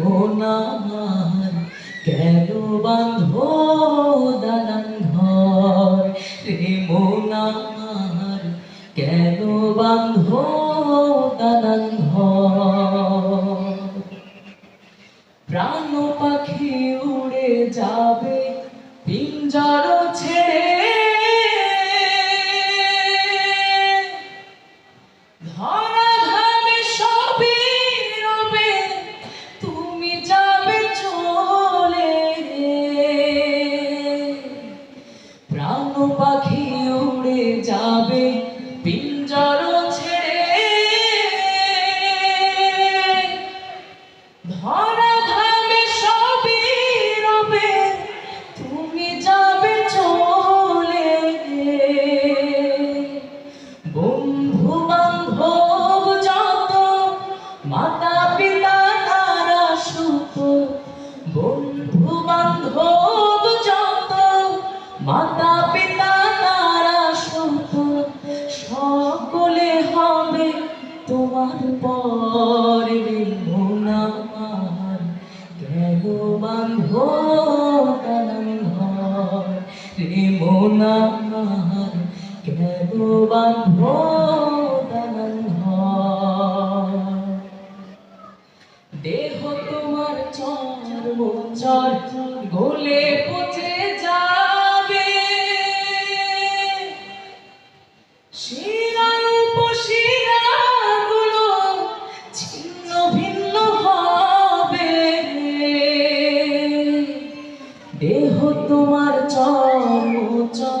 মোনার কেন বাঁধ দালান ঘর? রে মোনার কেন বাঁধ দালান ঘর? প্রাণ পাখি উড়ে যাবে, পিঞ্জর ছেড়ে তোমার পরে মোনামার কেন বান্ধ কানন ঘর। রে কেন বান্ধ কানন ঘর। দেহ তোমার চর্ম চর দেহ তোমার চর্ম চর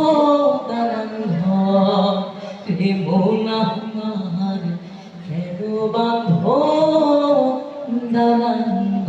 কেন বান্ধ দালান ঘর